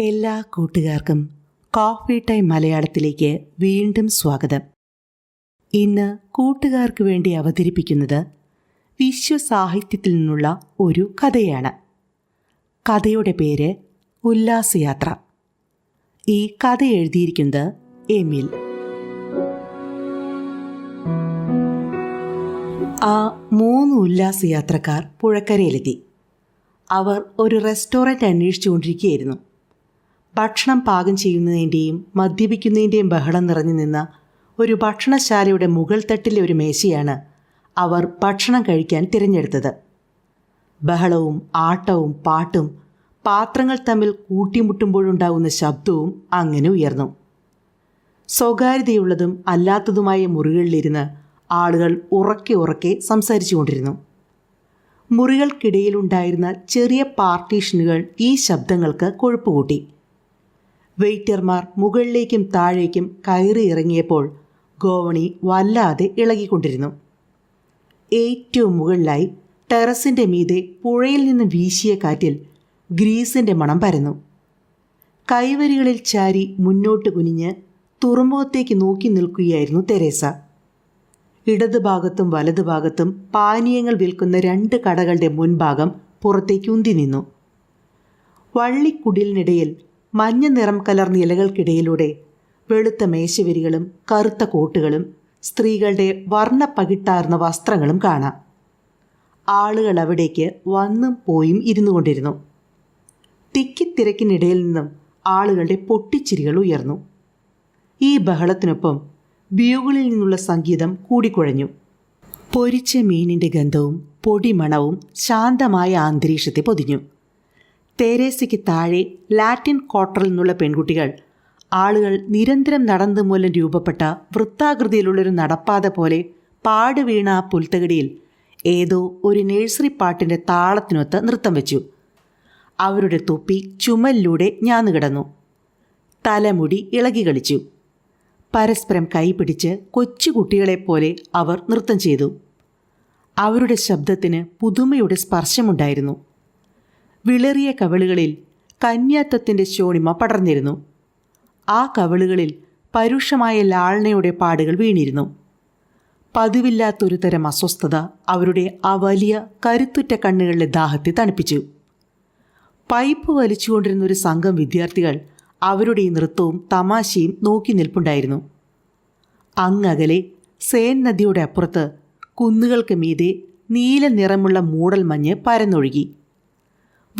എല്ലാ കൂട്ടുകാർക്കും coffee time മലയാളത്തിലേക്ക് വീണ്ടും സ്വാഗതം. ഇന്ന് കൂട്ടുകാർക്ക് വേണ്ടി അവതരിപ്പിക്കുന്നത് വിശ്വസാഹിത്യത്തിൽ നിന്നുള്ള ഒരു കഥയാണ്. കഥയുടെ പേര് ഉല്ലാസയാത്ര. ഈ കഥ എഴുതിയിരിക്കുന്നത് എമിൽ. ആ മൂന്ന് ഉല്ലാസയാത്രക്കാർ പുഴക്കരയിലെത്തി. അവർ ഒരു റെസ്റ്റോറന്റ് അന്വേഷിച്ചുകൊണ്ടിരിക്കുകയായിരുന്നു. ഭക്ഷണം പാകം ചെയ്യുന്നതിന്റെയും മദ്യപിക്കുന്നതിന്റെയും ബഹളം നിറഞ്ഞു നിന്ന ഒരു ഭക്ഷണശാലയുടെ മുകൾ തട്ടിലെ ഒരു മേശയാണ് അവർ ഭക്ഷണം കഴിക്കാൻ തിരഞ്ഞെടുത്തത്. ബഹളവും ആട്ടവും പാട്ടും പാത്രങ്ങൾ തമ്മിൽ കൂട്ടിമുട്ടുമ്പോഴുണ്ടാകുന്ന ശബ്ദവും അങ്ങനെ ഉയർന്നു. സ്വകാര്യതയുള്ളതും അല്ലാത്തതുമായ മുറികളിലിരുന്ന് ആളുകൾ ഉറക്കെ ഉറക്കെ സംസാരിച്ചുകൊണ്ടിരുന്നു. മുറികൾക്കിടയിലുണ്ടായിരുന്ന ചെറിയ പാർട്ടീഷനുകൾ ഈ ശബ്ദങ്ങൾക്ക് കൊഴുപ്പുകൂട്ടി വെയിറ്റർമാർ മുകളിലേക്കും താഴേക്കും കയറി ഇറങ്ങിയപ്പോൾ ഗോവണി വല്ലാതെ ഇളകിക്കൊണ്ടിരുന്നു. ഏറ്റവും മുകളിലായി ടെറസിന്റെ മീതെ പുഴയിൽ നിന്ന് വീശിയ കാറ്റിൽ ഗ്രീസിന്റെ മണം പരന്നു. കൈവരികളിൽ ചാരി മുന്നോട്ട് കുനിഞ്ഞ് തുറമുഖത്തേക്ക് നോക്കി നിൽക്കുകയായിരുന്നു തെരേസ. ഇടതുഭാഗത്തും വലതുഭാഗത്തും പാനീയങ്ങൾ വിൽക്കുന്ന രണ്ട് കടകളുടെ മുൻഭാഗം പുറത്തേക്ക് ഉന്തി നിന്നു. വള്ളിക്കുടിലിനിടയിൽ മഞ്ഞ നിറം കലർന്ന ഇലകൾക്കിടയിലൂടെ വെളുത്ത മേശവിരികളും കറുത്ത കോട്ടുകളും സ്ത്രീകളുടെ വർണ പകിട്ടാർന്ന വസ്ത്രങ്ങളും കാണാം. ആളുകൾ അവിടേക്ക് വന്നും പോയും ഇരുന്നു കൊണ്ടിരുന്നു. തിക്കിത്തിരക്കിനിടയിൽ നിന്നും ആളുകളുടെ പൊട്ടിച്ചിരികൾ ഉയർന്നു. ഈ ബഹളത്തിനൊപ്പം ബ്യൂകളിൽ നിന്നുള്ള സംഗീതം കൂടിക്കുഴഞ്ഞു. പൊരിച്ച മീനിന്റെ ഗന്ധവും പൊടിമണവും ശാന്തമായ അന്തരീക്ഷത്തെ പൊതിഞ്ഞു. തെരേസയ്ക്ക് താഴെ ലാറ്റിൻ ക്വാർട്ടറിൽ നിന്നുള്ള പെൺകുട്ടികൾ. ആളുകൾ നിരന്തരം നടന്നു മൂലം രൂപപ്പെട്ട വൃത്താകൃതിയിലുള്ളൊരു നടപ്പാത പോലെ പാട് വീണ ആ പുൽത്തകടിയിൽ ഏതോ ഒരു നഴ്സറി പാട്ടിന്റെ താളത്തിനൊത്ത് നൃത്തം വെച്ചു. അവരുടെ തൊപ്പി ചുമലിലൂടെ ഞാന്നു കിടന്നു. തലമുടി ഇളകി കളിച്ചു. പരസ്പരം കൈപിടിച്ച് കൊച്ചുകുട്ടികളെപ്പോലെ അവർ നൃത്തം ചെയ്തു. അവരുടെ ശബ്ദത്തിന് പുതുമയുടെ സ്പർശമുണ്ടായിരുന്നു. വിളറിയ കവിളുകളിൽ കന്യാത്വത്തിന്റെ ശോണിമ പടർന്നിരുന്നു. ആ കവിളുകളിൽ പരുഷമായ ലാളനയുടെ പാടുകൾ വീണിരുന്നു. പതിവില്ലാത്തൊരു തരം അസ്വസ്ഥത അവരുടെ ആ വലിയ കരുത്തുറ്റ കണ്ണുകളിലെ ദാഹത്തെ തണുപ്പിച്ചു. പൈപ്പ് വലിച്ചുകൊണ്ടിരുന്ന ഒരു സംഘം വിദ്യാർത്ഥികൾ അവരുടെ ഈ നൃത്തവും തമാശയും നോക്കി നിൽപ്പുണ്ടായിരുന്നു. അങ്ങകലെ സേൻ നദിയുടെ അപ്പുറത്ത് കുന്നുകൾക്ക് മീതെ നീല നിറമുള്ള മൂടൽ മഞ്ഞ് പരന്നൊഴുകി.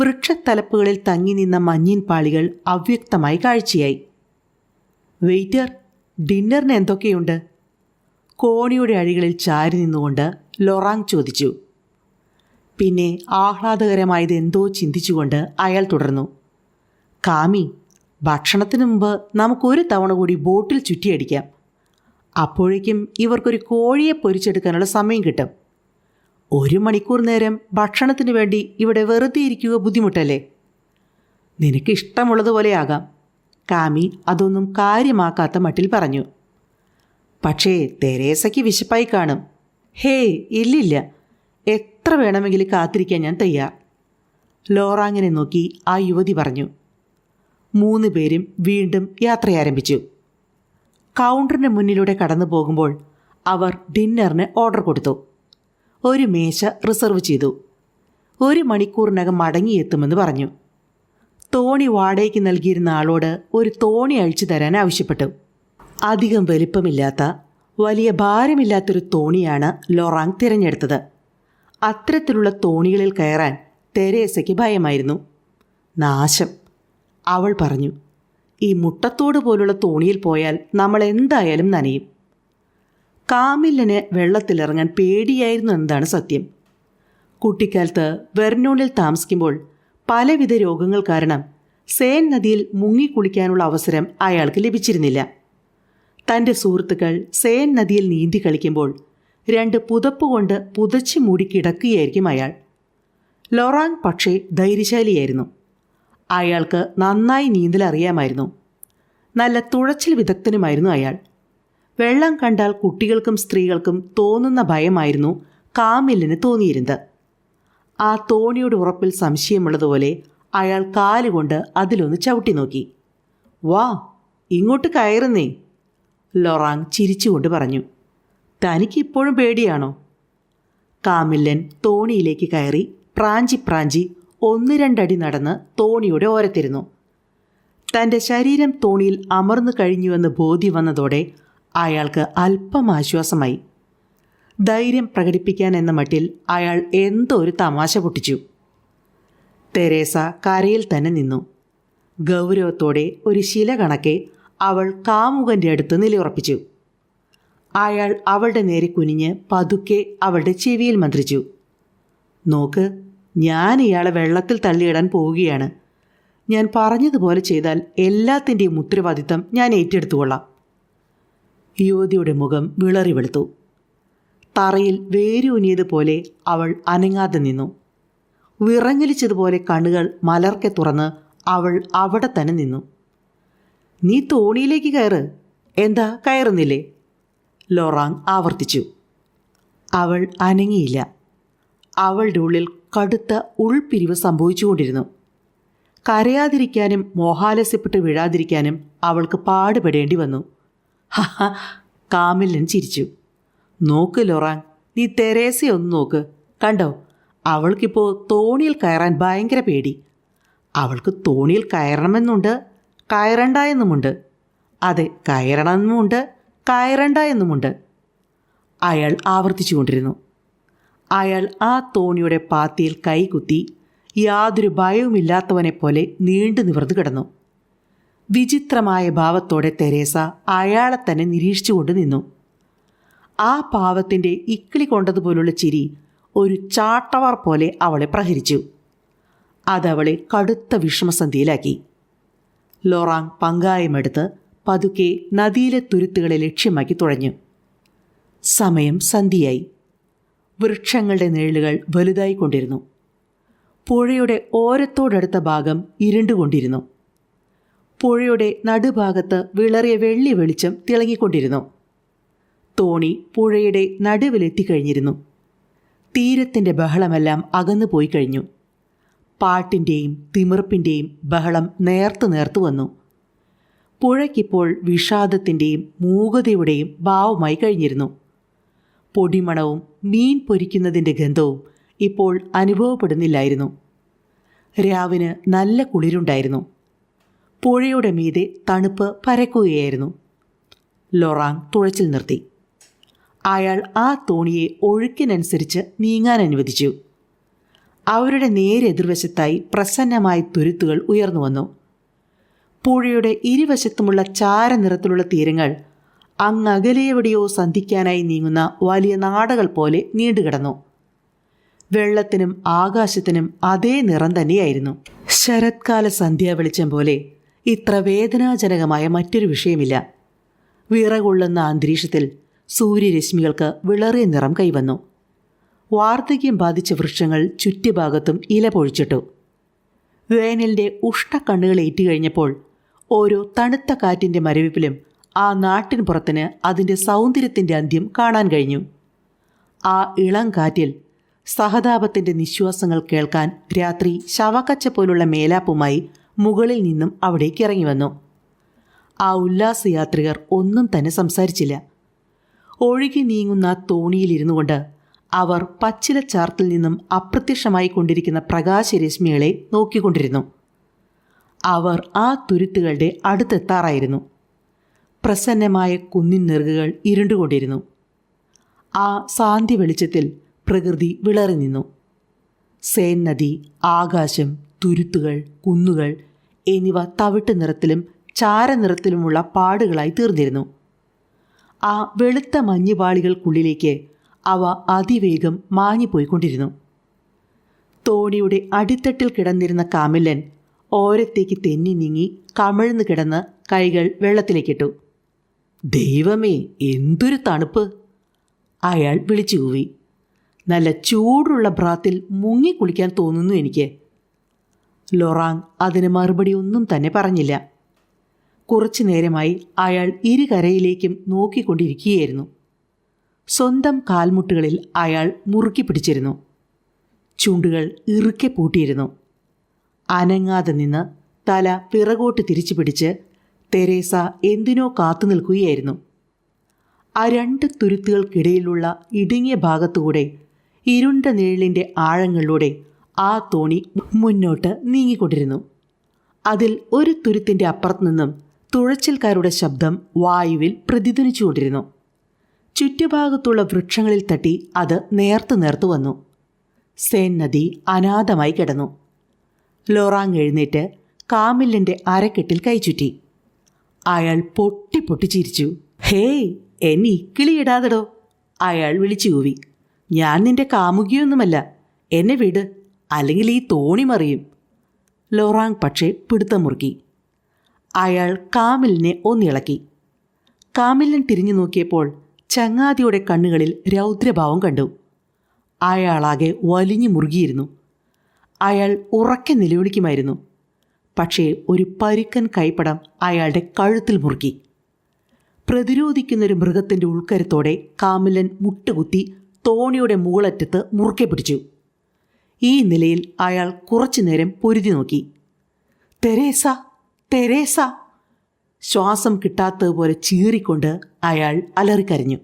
വൃക്ഷത്തലപ്പുകളിൽ തങ്ങി നിന്ന മഞ്ഞിൻ പാളികൾ അവ്യക്തമായി കാഴ്ചയായി. വെയിറ്റർ ഡിന്നറിന് എന്തൊക്കെയുണ്ട്? കോണിയുടെ അഴികളിൽ ചാരി നിന്നുകൊണ്ട് ലൊറാങ് ചോദിച്ചു. പിന്നെ ആഹ്ലാദകരമായത് എന്തോ ചിന്തിച്ചുകൊണ്ട് അയാൾ തുടർന്നു. കാമി ഭക്ഷണത്തിന് മുമ്പ് നമുക്കൊരു തവണ കൂടി ബോട്ടിൽ ചുറ്റിയടിക്കാം. അപ്പോഴേക്കും ഇവർക്കൊരു കോഴിയെ പൊരിച്ചെടുക്കാനുള്ള സമയം കിട്ടും. ഒരു മണിക്കൂർ നേരം ഭക്ഷണത്തിന് വേണ്ടി ഇവിടെ വെറുതെ ഇരിക്കുക ബുദ്ധിമുട്ടല്ലേ? നിനക്ക് ഇഷ്ടമുള്ളതുപോലെയാകാം കാമി അതൊന്നും കാര്യമാക്കാത്ത മട്ടിൽ പറഞ്ഞു. പക്ഷേ തെരേസയ്ക്ക് വിശപ്പായി കാണും. ഹേ ഇല്ലില്ല. എത്ര വേണമെങ്കിലും കാത്തിരിക്കാൻ ഞാൻ തയ്യാർ. ലോറാങ്ങിനെ നോക്കി ആ യുവതി പറഞ്ഞു. മൂന്ന് പേരും വീണ്ടും യാത്രയാരംഭിച്ചു കൗണ്ടറിന് മുന്നിലൂടെ കടന്നു പോകുമ്പോൾ അവർ ഡിന്നറിന് ഓർഡർ കൊടുത്തു. ഒരു മേശ റിസർവ് ചെയ്തു. ഒരു മണിക്കൂറിനകം മടങ്ങിയെത്തുമെന്ന് പറഞ്ഞു. തോണി വാടകയ്ക്ക് നൽകിയിരുന്ന ആളോട് ഒരു തോണി അഴിച്ചു തരാൻ ആവശ്യപ്പെട്ടു. അധികം വലിപ്പമില്ലാത്ത വലിയ ഭാരമില്ലാത്തൊരു തോണിയാണ് ലൊറാങ് തിരഞ്ഞെടുത്തത്. അത്തരത്തിലുള്ള തോണികളിൽ കയറാൻ തെരേസയ്ക്ക് ഭയമായിരുന്നു. നാശം. അവൾ പറഞ്ഞു ഈ മുട്ടത്തോട് പോലുള്ള തോണിയിൽ പോയാൽ നമ്മൾ എന്തായാലും നനയും. കാമില്ലന് വെള്ളത്തിലിറങ്ങാൻ പേടിയായിരുന്നു എന്നതാണ് സത്യം. കുട്ടിക്കാലത്ത് വെർനോണിൽ താമസിക്കുമ്പോൾ പലവിധ രോഗങ്ങൾ കാരണം സേൻ നദിയിൽ മുങ്ങിക്കുളിക്കാനുള്ള അവസരം അയാൾക്ക് ലഭിച്ചിരുന്നില്ല. തന്റെ സുഹൃത്തുക്കൾ സേൻ നദിയിൽ നീന്തി കളിക്കുമ്പോൾ രണ്ട് പുതപ്പ് കൊണ്ട് പുതച്ച് മൂടി കിടക്കുകയായിരിക്കും അയാൾ. ലൊറാങ് പക്ഷേ ധൈര്യശാലിയായിരുന്നു. അയാൾക്ക് നന്നായി നീന്തൽ അറിയാമായിരുന്നു നല്ല തുഴച്ചിൽ വിദഗ്ധനുമായിരുന്നു അയാൾ. വെള്ളം കണ്ടാൽ കുട്ടികൾക്കും സ്ത്രീകൾക്കും തോന്നുന്ന ഭയമായിരുന്നു കാമിലിന് തോന്നിയിരുന്നത്. ആ തോണിയുടെ ഉറപ്പിൽ സംശയമുള്ളതുപോലെ അയാൾ കാലുകൊണ്ട് അതിലൊന്ന് ചവിട്ടി നോക്കി. വാ ഇങ്ങോട്ട് കയറുന്നേ ലൊറാങ് ചിരിച്ചുകൊണ്ട് പറഞ്ഞു. തനിക്കിപ്പോഴും പേടിയാണോ? കാമില്ലൻ തോണിയിലേക്ക് കയറി പ്രാഞ്ചി പ്രാഞ്ചി ഒന്ന് രണ്ടടി നടന്ന് തോണിയുടെ ഓരത്തിരുന്നു. തന്റെ ശരീരം തോണിയിൽ അമർന്നു കഴിഞ്ഞുവെന്ന് ബോധ്യം വന്നതോടെ അയാൾക്ക് അല്പം ആശ്വാസമായി. ധൈര്യം പ്രകടിപ്പിക്കാൻ എന്ന മട്ടിൽ അയാൾ എന്തോ ഒരു തമാശ പൊട്ടിച്ചു. തെരേസ കരയിൽ തന്നെ നിന്നു. ഗൗരവത്തോടെ ഒരു ശില കണക്കെ അവൾ കാമുകന്റെ അടുത്ത് നിലയുറപ്പിച്ചു. അയാൾ അവളുടെ നേരെ കുനിഞ്ഞ് പതുക്കെ അവളുടെ ചെവിയിൽ മന്ത്രിച്ചു. നോക്ക് ഞാൻ ഇയാളെ വെള്ളത്തിൽ തള്ളിയിടാൻ പോവുകയാണ്. ഞാൻ പറഞ്ഞതുപോലെ ചെയ്താൽ എല്ലാത്തിന്റെയും ഉത്തരവാദിത്തം ഞാൻ ഏറ്റെടുത്തുകൊള്ളാം. യുവതിയുടെ മുഖം വിളറി വെളുത്തു. തറയിൽ വേരൂന്നിയതുപോലെ അവൾ അനങ്ങാതെ നിന്നു. വിറങ്ങലിച്ചതുപോലെ കണ്ണുകൾ മലർക്കെ തുറന്ന് അവൾ അവിടെ തന്നെ നിന്നു. നീ തോണിയിലേക്ക് കയറ്. എന്താ കയറുന്നില്ലേ? ലോറാങ് ആവർത്തിച്ചു. അവൾ അനങ്ങിയില്ല. അവളുടെ ഉള്ളിൽ കടുത്ത ഉൾപിരിവ് സംഭവിച്ചുകൊണ്ടിരുന്നു. കരയാതിരിക്കാനും മോഹാലസ്യപ്പെട്ട് വീഴാതിരിക്കാനും അവൾക്ക് പാടുപെടേണ്ടി വന്നു. കാമില്ലൻ ചിരിച്ചു. നോക്ക് ലൊറാങ് നീ തെരേസെ ഒന്ന് നോക്ക്. കണ്ടോ അവൾക്കിപ്പോൾ തോണിയിൽ കയറാൻ ഭയങ്കര പേടി. അവൾക്ക് തോണിയിൽ കയറണമെന്നുണ്ട് കയറണ്ട എന്നുമുണ്ട് അതെ കയറണമെന്നുമുണ്ട് കയറണ്ട എന്നുമുണ്ട് അയാൾ ആവർത്തിച്ചുകൊണ്ടിരുന്നു. അയാൾ ആ തോണിയുടെ പാത്തിയിൽ കൈകുത്തി യാതൊരു ഭയവുമില്ലാത്തവനെ പോലെ നീണ്ടു നിവർന്നു കിടന്നു. വിചിത്രമായ ഭാവത്തോടെ തെരേസ അയാളെ തന്നെ നിരീക്ഷിച്ചുകൊണ്ട് നിന്നു. ആ പാവത്തിന്റെ ഇക്കിളി കൊണ്ടതുപോലുള്ള ചിരി ഒരു ചാട്ടവാർ പോലെ അവളെ പ്രഹരിച്ചു. അതവളെ കടുത്ത വിഷമസന്ധിയിലാക്കി. ലോറാങ് പങ്കായമെടുത്ത് പതുക്കെ നദിയിലെ തുരുത്തുകളെ ലക്ഷ്യമാക്കി തുഴഞ്ഞു. സമയം സന്ധിയായി വൃക്ഷങ്ങളുടെ നിഴലുകൾ വലുതായിക്കൊണ്ടിരുന്നു. പുഴയുടെ ഓരത്തോടടുത്ത ഭാഗം ഇരുണ്ടുകൊണ്ടിരുന്നു. പുഴയുടെ നടുഭാഗത്ത് വിളറിയ വെള്ളി വെളിച്ചം തിളങ്ങിക്കൊണ്ടിരുന്നു. തോണി പുഴയുടെ നടുവിലെത്തിക്കഴിഞ്ഞിരുന്നു. തീരത്തിന്റെ ബഹളമെല്ലാം അകന്നു പോയി കഴിഞ്ഞു. പാട്ടിന്റെയും തിമിർപ്പിന്റെയും ബഹളം നേർത്തു നേർത്തു വന്നു. പുഴയ്ക്കിപ്പോൾ വിഷാദത്തിന്റെയും മൂകതയുടെയും ഭാവമായി കഴിഞ്ഞിരുന്നു. പൊടിമണവും മീൻ പൊരിക്കുന്നതിന്റെ ഗന്ധവും ഇപ്പോൾ അനുഭവപ്പെടുന്നില്ലായിരുന്നു. രാവിന് നല്ല കുളിരുണ്ടായിരുന്നു. പുഴയുടെ മീതെ തണുപ്പ് പരക്കുകയായിരുന്നു. ലൊറാങ് തുഴച്ചിൽ നിർത്തി. അയാൾ ആ തോണിയെ ഒഴുക്കിനനുസരിച്ച് നീങ്ങാൻ അനുവദിച്ചു. അവരുടെ നേരെതിർവശത്തായി പ്രസന്നമായ തുരുത്തുകൾ ഉയർന്നു വന്നു. പുഴയുടെ ഇരുവശത്തുമുള്ള ചാരനിറത്തിലുള്ള തീരങ്ങൾ അങ്ങകലെയെവിടെയോ സന്ധിക്കാനായി നീങ്ങുന്ന വലിയ നാടകൾ പോലെ നീണ്ടുകിടന്നു. വെള്ളത്തിനും ആകാശത്തിനും അതേ നിറം തന്നെയായിരുന്നു. ശരത്കാല സന്ധ്യാവെളിച്ചം പോലെ ഇത്ര വേദനാജനകമായ മറ്റൊരു വിഷയമില്ല. വിറകൊള്ളുന്ന അന്തരീക്ഷത്തിൽ സൂര്യരശ്മികൾക്ക് വിളറിയ നിറം കൈവന്നു. വാർദ്ധക്യം ബാധിച്ച വൃക്ഷങ്ങൾ ചുറ്റുഭാഗത്തും ഇല പൊഴിച്ചിട്ടു. വേനലിന്റെ ഉഷ്ണക്കണ്ണുകൾ ഏറ്റുകഴിഞ്ഞപ്പോൾ ഓരോ തണുത്ത കാറ്റിന്റെ മരവിപ്പിലും ആ നാട്ടിൻ പുറത്തിന് അതിന്റെ സൗന്ദര്യത്തിന്റെ അന്ത്യം കാണാൻ കഴിഞ്ഞു. ആ ഇളം കാറ്റിൽ സഹതാപത്തിന്റെ നിശ്വാസങ്ങൾ കേൾക്കാൻ രാത്രി ശവക്കച്ച പോലുള്ള മേലാപ്പുമായി മുകളിൽ നിന്നും അവിടേക്ക് ഇറങ്ങി വന്നു. ആ ഉല്ലാസയാത്രികർ ഒന്നും തന്നെ സംസാരിച്ചില്ല. ഒഴുകി നീങ്ങുന്ന തോണിയിലിരുന്നു കൊണ്ട് അവർ പച്ചില പച്ചിലച്ചാർത്തിൽ നിന്നും അപ്രത്യക്ഷമായി കൊണ്ടിരിക്കുന്ന പ്രകാശരശ്മികളെ നോക്കിക്കൊണ്ടിരുന്നു. അവർ ആ തുരുത്തുകളുടെ അടുത്തെത്താറായിരുന്നു പ്രസന്നമായ കുന്നിൻ നെറുകുകൾ ഇരുണ്ടുകൊണ്ടിരുന്നു. ആ സാന്തി വെളിച്ചത്തിൽ പ്രകൃതി വിളറി നിന്നു സേൻ നദി ആകാശം തുരുത്തുകൾ കുന്നുകൾ എന്നിവ തവിട്ട് നിറത്തിലും ചാരനിറത്തിലുമുള്ള പാടുകളായി തീർന്നിരുന്നു. ആ വെളുത്ത മഞ്ഞുപാളികൾക്കുള്ളിലേക്ക് അവ അതിവേഗം മാഞ്ഞുപോയിക്കൊണ്ടിരുന്നു. തോണിയുടെ അടിത്തട്ടിൽ കിടന്നിരുന്ന കാമില്ലൻ ഓരത്തേക്ക് തെന്നി നീങ്ങി കമിഴ്ന്നു കിടന്ന് കൈകൾ വെള്ളത്തിലേക്കിട്ടു. ദൈവമേ എന്തൊരു തണുപ്പ്! അയാൾ വിളിച്ചു കൂവി നല്ല ചൂടുള്ള ഭ്രാത്തിൽ മുങ്ങിക്കുളിക്കാൻ തോന്നുന്നു എനിക്ക്. ലൊറാങ് അതിന് മറുപടി ഒന്നും തന്നെ പറഞ്ഞില്ല. കുറച്ചു നേരമായി അയാൾ ഇരുകരയിലേക്കും നോക്കിക്കൊണ്ടിരിക്കുകയായിരുന്നു. സ്വന്തം കാൽമുട്ടുകളിൽ അയാൾ മുറുക്കി പിടിച്ചിരുന്നു. ചുണ്ടുകൾ ഇറുക്കെ പൂട്ടിയിരുന്നു. അനങ്ങാതെ നിന്ന് തല പിറകോട്ട് തിരിച്ചു പിടിച്ച് തെരേസ എന്തിനോ കാത്തു നിൽക്കുകയായിരുന്നു. ആ രണ്ട് തുരുത്തുകൾക്കിടയിലുള്ള ഇടുങ്ങിയ ഭാഗത്തുകൂടെ ഇരുണ്ട നിഴലിന്റെ ആഴങ്ങളിലൂടെ ആ തോണി മുന്നോട്ട് നീങ്ങിക്കൊണ്ടിരുന്നു. അതിൽ ഒരു തുരുത്തിന്റെ അപ്പുറത്തു നിന്നും തുഴച്ചിൽക്കാരുടെ ശബ്ദം വായുവിൽ പ്രതിധ്വനിച്ചുകൊണ്ടിരുന്നു. ചുറ്റുഭാഗത്തുള്ള വൃക്ഷങ്ങളിൽ തട്ടി അത് നേർത്തു നേർത്തു വന്നു. സേൻ നദി അനാഥമായി കിടന്നു. ലോറാങ് എഴുന്നേറ്റ് കാമില്ലന്റെ അരക്കെട്ടിൽ കൈചുറ്റി അയാൾ പൊട്ടി പൊട്ടി ചിരിച്ചു. ഹേയ് എന്നെ ഇക്കിളിയിടാതെടോ അയാൾ വിളിച്ചു കൂവി ഞാൻ നിന്റെ കാമുകിയൊന്നുമല്ല. എന്നെ വിട്. അല്ലെങ്കിൽ ഈ തോണി മറിയും. ലോറാങ് പക്ഷേ പിടുത്തം മുറുക്കി. അയാൾ കാമിലിനെ ഒന്നിളക്കി. കാമിലൻ തിരിഞ്ഞു നോക്കിയപ്പോൾ ചങ്ങാതിയുടെ കണ്ണുകളിൽ രൗദ്രഭാവം കണ്ടു. അയാളാകെ വലിഞ്ഞു മുറുകിയിരുന്നു. അയാൾ ഉറക്കെ നിലവിളിക്കുമായിരുന്നു. പക്ഷേ ഒരു പരുക്കൻ കൈപ്പടം അയാളുടെ കഴുത്തിൽ മുറുക്കി. പ്രതിരോധിക്കുന്നൊരു മൃഗത്തിന്റെ ഉൾക്കരുത്തോടെ കാമിലൻ മുട്ടുകുത്തി തോണിയുടെ മുകളറ്റത്ത് മുറുക്കെ പിടിച്ചു. ഈ നിലയിൽ അയാൾ കുറച്ചു നേരം പൊരുതി നോക്കി. Teresa Teresa. ശ്വാസം കിട്ടാത്തതുപോലെ ചീറിക്കൊണ്ട് അയാൾ അലറിക്കരഞ്ഞു.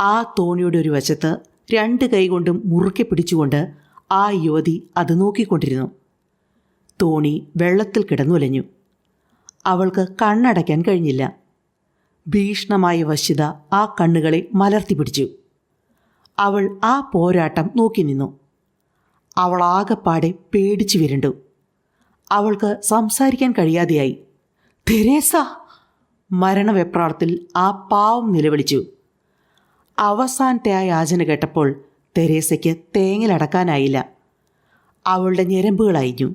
ആ തോണിയുടെ ഒരു വശത്ത് രണ്ട് കൈകൊണ്ടും മുറുക്കി പിടിച്ചുകൊണ്ട് ആ യുവതി അത് നോക്കിക്കൊണ്ടിരുന്നു. തോണി വെള്ളത്തിൽ കിടന്നുലഞ്ഞു. അവൾക്ക് കണ്ണടയ്ക്കാൻ കഴിഞ്ഞില്ല. ഭീഷണമായ വശ്യത ആ കണ്ണുകളെ മലർത്തി പിടിച്ചു. അവൾ ആ പോരാട്ടം നോക്കി നിന്നു. അവൾ ആകെപ്പാടെ പേടിച്ചു വിരണ്ടു. അവൾക്ക് സംസാരിക്കാൻ കഴിയാതെയായി. തെരേസ! മരണവെപ്രാളത്തിൽ ആ പാവം നിലവിളിച്ചു. അവസാനത്തെ ആ യാചന കേട്ടപ്പോൾ തെരേസയ്ക്ക് തേങ്ങലടക്കാനായില്ല. അവളുടെ ഞരമ്പുകൾ അയഞ്ഞു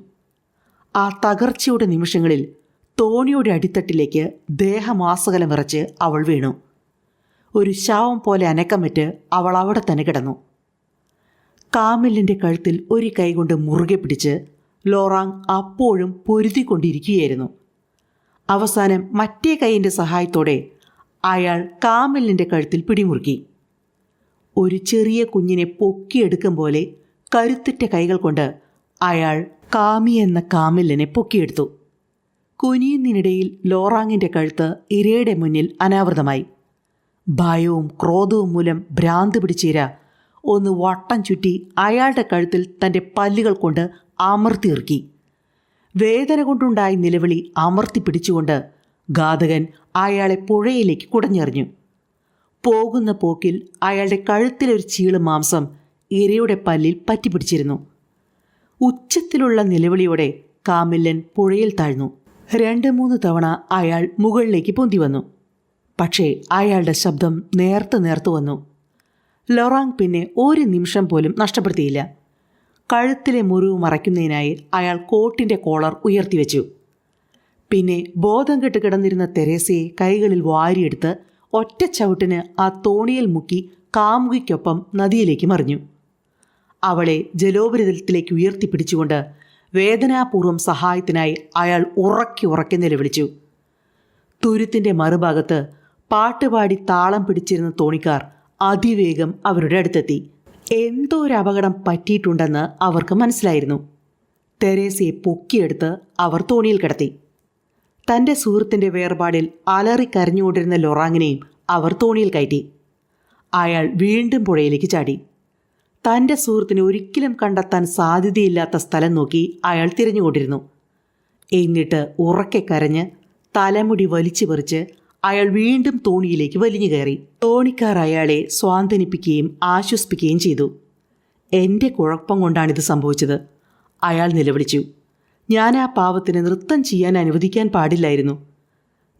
ആ തകർച്ചയുടെ നിമിഷങ്ങളിൽ തോണിയുടെ അടിത്തട്ടിലേക്ക് ദേഹമാസകലം വിറച്ച് അവൾ വീണു. ഒരു ശാവം പോലെ അനക്കമറ്റ് അവൾ അവിടെ തന്നെ കിടന്നു. കാമിലിന്റെ കഴുത്തിൽ ഒരു കൈകൊണ്ട് മുറുകെ പിടിച്ച് ലോറാങ് അപ്പോഴും പൊരുതിക്കൊണ്ടിരിക്കുകയായിരുന്നു. അവസാനം മറ്റേ കൈയിന്റെ സഹായത്തോടെ അയാൾ കാമിലിന്റെ കഴുത്തിൽ പിടിമുറുക്കി. ഒരു ചെറിയ കുഞ്ഞിനെ പൊക്കിയെടുക്കും പോലെ കരുത്തിറ്റ കൈകൾ കൊണ്ട് അയാൾ കാമി എന്ന കാമിലിനെ പൊക്കിയെടുത്തു. കുനിയുന്നതിനിടയിൽ ലോറാങ്ങിന്റെ കഴുത്ത് ഇരയുടെ മുന്നിൽ അനാവൃതമായി. ഭയവും ക്രോധവും മൂലം ഭ്രാന്ത് പിടിച്ചീര ഒന്ന് വട്ടം ചുറ്റി അയാളുടെ കഴുത്തിൽ തന്റെ പല്ലുകൾ കൊണ്ട് അമർത്തിയിറക്കി വേദന കൊണ്ടുണ്ടായ നിലവിളി അമർത്തി പിടിച്ചുകൊണ്ട് ഘാതകൻ അയാളെ പുഴയിലേക്ക് കുടഞ്ഞെറിഞ്ഞു. പോകുന്ന പോക്കിൽ അയാളുടെ കഴുത്തിലൊരു ചീൾ മാംസം ഇരയുടെ പല്ലിൽ പറ്റിപ്പിടിച്ചിരുന്നു. ഉച്ചത്തിലുള്ള നിലവിളിയോടെ കാമില്ലൻ പുഴയിൽ താഴ്ന്നു. രണ്ട് മൂന്ന് തവണ അയാൾ മുകളിലേക്ക് പൊന്തി വന്നു. പക്ഷേ അയാളുടെ ശബ്ദം നേർത്ത് നേർത്തു വന്നു. ലൊറാങ് പിന്നെ ഒരു നിമിഷം പോലും നഷ്ടപ്പെടുത്തിയില്ല. കഴുത്തിലെ മുറിവ് മറയ്ക്കുന്നതിനായി അയാൾ കോട്ടിന്റെ കോളർ ഉയർത്തിവെച്ചു പിന്നെ ബോധം കെട്ട് കിടന്നിരുന്ന തെരേസയെ കൈകളിൽ വാരിയെടുത്ത് ഒറ്റ ചവിട്ടിന് ആ തോണിയിൽ മുക്കി കാമുകിക്കൊപ്പം നദിയിലേക്ക് മറിഞ്ഞു. അവളെ ജലോപരിതലത്തിലേക്ക് ഉയർത്തിപ്പിടിച്ചുകൊണ്ട് വേദനാപൂർവം സഹായത്തിനായി അയാൾ ഉറക്കി ഉറക്കി നിലവിളിച്ചു. തുരുത്തിന്റെ മറുഭാഗത്ത് പാട്ടുപാടി താളം പിടിച്ചിരുന്ന തോണിക്കാർ അതിവേഗം അവരുടെ അടുത്തെത്തി. എന്തോ ഒരു അപകടം പറ്റിയിട്ടുണ്ടെന്ന് അവർക്ക് മനസ്സിലായിരുന്നു. തെരേസയെ പൊക്കിയെടുത്ത് അവർ തോണിയിൽ കിടത്തി. തന്റെ സുഹൃത്തിന്റെ വേർപാടിൽ അലറി കരഞ്ഞുകൊണ്ടിരുന്ന ലൊറാങ്ങിനെയും അവർ തോണിയിൽ കയറ്റി. അയാൾ വീണ്ടും പുഴയിലേക്ക് ചാടി. തന്റെ സുഹൃത്തിനെ ഒരിക്കലും കണ്ടെത്താൻ സാധ്യതയില്ലാത്ത സ്ഥലം നോക്കി അയാൾ തിരഞ്ഞുകൊണ്ടിരുന്നു. എന്നിട്ട് ഉറക്കെ കരഞ്ഞ് തലമുടി വലിച്ചു പറിച്ച് അയാൾ വീണ്ടും തോണിയിലേക്ക് വലിഞ്ഞു കയറി. തോണിക്കാർ അയാളെ സ്വാന്തനിപ്പിക്കുകയും ആശ്വസിപ്പിക്കുകയും ചെയ്തു. എന്റെ കുഴപ്പം കൊണ്ടാണിത് സംഭവിച്ചത്. അയാൾ നിലവിളിച്ചു. ഞാൻ ആ പാവത്തിന് നൃത്തം ചെയ്യാൻ അനുവദിക്കാൻ പാടില്ലായിരുന്നു.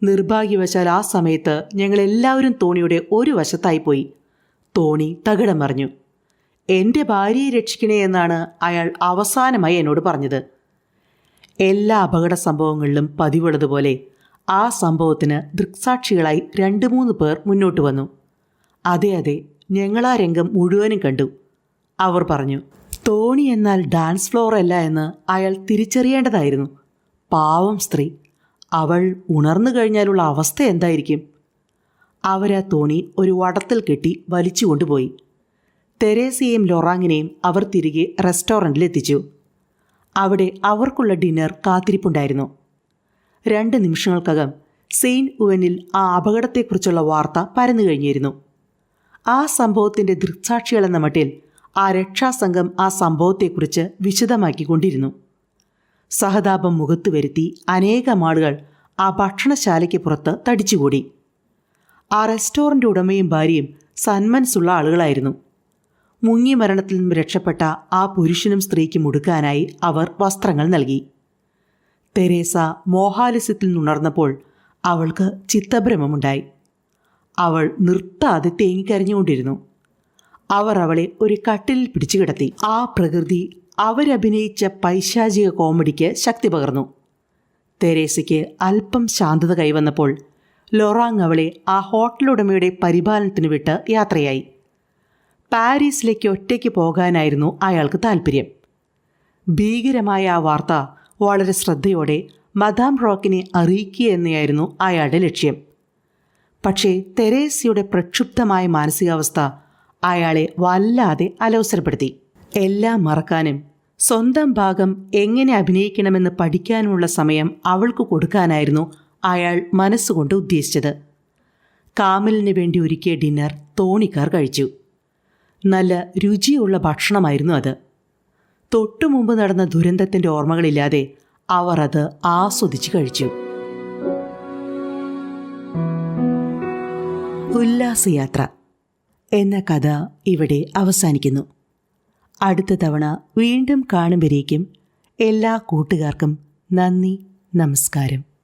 നിർഭാഗ്യവശാൽ ആ സമയത്ത് ഞങ്ങളെല്ലാവരും തോണിയുടെ ഒരു വശത്തായിപ്പോയി. തോണി തകിടം മറിഞ്ഞു. എന്റെ ഭാര്യയെ രക്ഷിക്കണേ എന്നാണ് അയാൾ അവസാനമായി എന്നോട് പറഞ്ഞത്. എല്ലാ അപകട സംഭവങ്ങളിലും പതിവുള്ളതുപോലെ ആ സംഭവത്തിന് ദൃക്സാക്ഷികളായി രണ്ട് മൂന്ന് പേർ മുന്നോട്ട് വന്നു. അതെ അതെ ഞങ്ങളാ രംഗം മുഴുവനും കണ്ടു. അവർ പറഞ്ഞു തോണി എന്നാൽ ഡാൻസ് ഫ്ലോർ അല്ല എന്ന് അയാൾ തിരിച്ചറിയേണ്ടതായിരുന്നു. പാവം സ്ത്രീ അവൾ ഉണർന്നു കഴിഞ്ഞാലുള്ള അവസ്ഥ എന്തായിരിക്കും? അവരാ തോണി ഒരു വടത്തിൽ കെട്ടി വലിച്ചു കൊണ്ടുപോയി. തെരേസയെയും ലൊറാങ്ങിനെയും അവർ തിരികെ റെസ്റ്റോറന്റിലെത്തിച്ചു. അവിടെ അവർക്കുള്ള ഡിന്നർ കാത്തിരിപ്പുണ്ടായിരുന്നു. രണ്ട് നിമിഷങ്ങൾക്കകം സെയിൻ ഉവനിൽ ആ അപകടത്തെക്കുറിച്ചുള്ള വാർത്ത പരന്നു കഴിഞ്ഞിരുന്നു. ആ സംഭവത്തിന്റെ ദൃക്സാക്ഷികളെന്ന മട്ടിൽ ആ രക്ഷാസംഘം ആ സംഭവത്തെക്കുറിച്ച് വിശദമാക്കിക്കൊണ്ടിരുന്നു. സഹതാപം മുഖത്തു വരുത്തി അനേകം ആളുകൾ ആ ഭക്ഷണശാലയ്ക്ക് പുറത്ത് തടിച്ചുകൂടി. ആ റെസ്റ്റോറന്റ് ഉടമയും ഭാര്യയും സന്മനസ്സുള്ള ആളുകളായിരുന്നു. മുങ്ങി മരണത്തിൽ നിന്നും രക്ഷപ്പെട്ട ആ പുരുഷനും സ്ത്രീക്കും ഉടുക്കാനായി അവർ വസ്ത്രങ്ങൾ നൽകി. തെരേസ മോഹാലസ്യത്തിൽ നിന്നുണർന്നപ്പോൾ അവൾക്ക് ചിത്തഭ്രമമുണ്ടായി. അവൾ നിർത്താതെ തേങ്ങിക്കരഞ്ഞുകൊണ്ടിരുന്നു. അവർ അവളെ ഒരു കട്ടിലിൽ പിടിച്ചു കിടത്തി. ആ പ്രകൃതി അവരഭിനയിച്ച പൈശാചിക കോമഡിക്ക് ശക്തി പകർന്നു. തെരേസയ്ക്ക് അല്പം ശാന്തത കൈവന്നപ്പോൾ ലൊറാങ് അവളെ ആ ഹോട്ടലുടമയുടെ പരിപാലനത്തിന് വിട്ട് യാത്രയായി. പാരീസിലേക്ക് ഒറ്റയ്ക്ക് പോകാനായിരുന്നു അയാൾക്ക് താല്പര്യം ഭീകരമായ ആ വാർത്ത വളരെ ശ്രദ്ധയോടെ മദാം റോക്കിനെ അറിയിക്കുക എന്നായിരുന്നു അയാളുടെ ലക്ഷ്യം. പക്ഷേ തെരേസിയുടെ പ്രക്ഷുബ്ധമായ മാനസികാവസ്ഥ അയാളെ വല്ലാതെ അലോസരപ്പെടുത്തി. എല്ലാം മറക്കാനും സ്വന്തം ഭാഗം എങ്ങനെ അഭിനയിക്കണമെന്ന് പഠിക്കാനുമുള്ള സമയം അവൾക്ക് കൊടുക്കാനായിരുന്നു അയാൾ മനസ്സുകൊണ്ട് ഉദ്ദേശിച്ചത്. കാമലിന് വേണ്ടി ഒരുക്കിയ ഡിന്നർ തോണിക്കാർ കഴിച്ചു. നല്ല രുചിയുള്ള ഭക്ഷണമായിരുന്നു അത്. തൊട്ടു മുമ്പ് നടന്ന ദുരന്തത്തിന്റെ ഓർമ്മകളില്ലാതെ അവർ അത് ആസ്വദിച്ചു കഴിച്ചു. ഉല്ലാസയാത്ര എന്ന കഥ ഇവിടെ അവസാനിക്കുന്നു. അടുത്ത തവണ വീണ്ടും കാണുമ്പോഴേക്കും എല്ലാ കൂട്ടുകാർക്കും നന്ദി നമസ്കാരം.